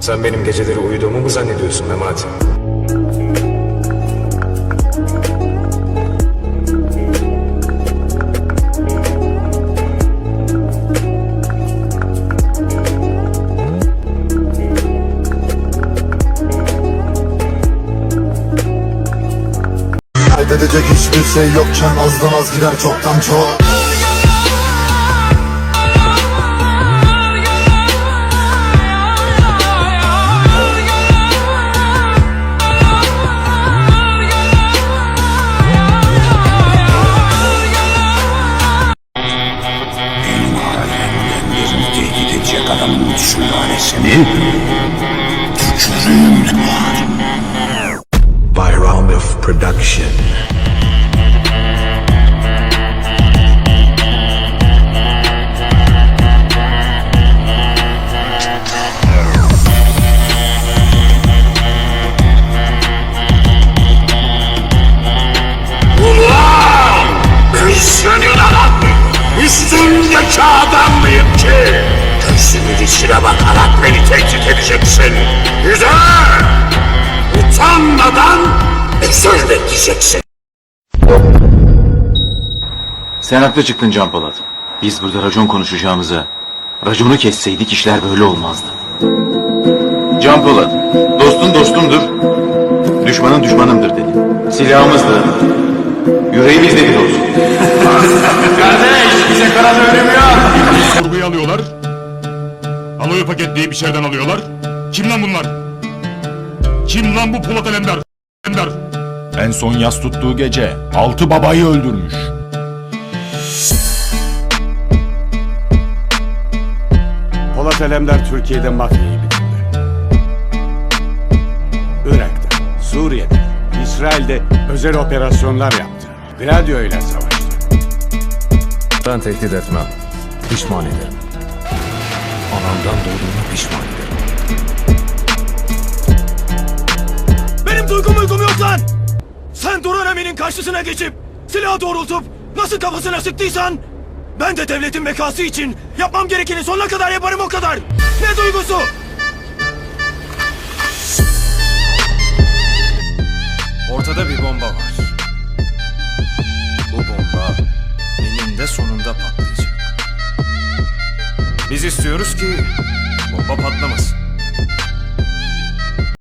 Sen benim geceleri uyuduğumu mu zannediyorsun Memati? Kaybedecek hiçbir şey yokken azdan az gider çoktan çok adamın sülalesini tükürüğüm İçine bakarak beni tehdit edeceksin. Güzel! Utanmadan özür bekleyeceksin. Sen haklı çıktın Can Polat. Biz burada racon konuşacağımıza raconu kesseydik işler böyle olmazdı. Can Polat, dostun dostumdur, düşmanın düşmanımdır dedi. Silahımız da, yüreğimiz de bir olsun. Aloyu paketleyip içeriden alıyorlar. Kim lan bunlar? Kim lan bu Polat Alemdar? Alemdar. En son yas tuttuğu gece altı babayı öldürmüş. Polat Alemdar Türkiye'de mafyayı bitirdi. Irak'ta, Suriye'de, İsrail'de özel operasyonlar yaptı. Gladio ile savaştı. Ben tehdit etmem. Pişman ederim. Anamdan doğduğuma pişman ederim. Benim duygum uygum yok lan! Sen Duran Emin'in karşısına geçip silahı doğrultup nasıl kafasına sıktıysan ben de devletin bekası için yapmam gerekeni sonuna kadar yaparım o kadar. Ne duygusu? Ortada bir bomba var. Biz istiyoruz ki bomba patlamasın.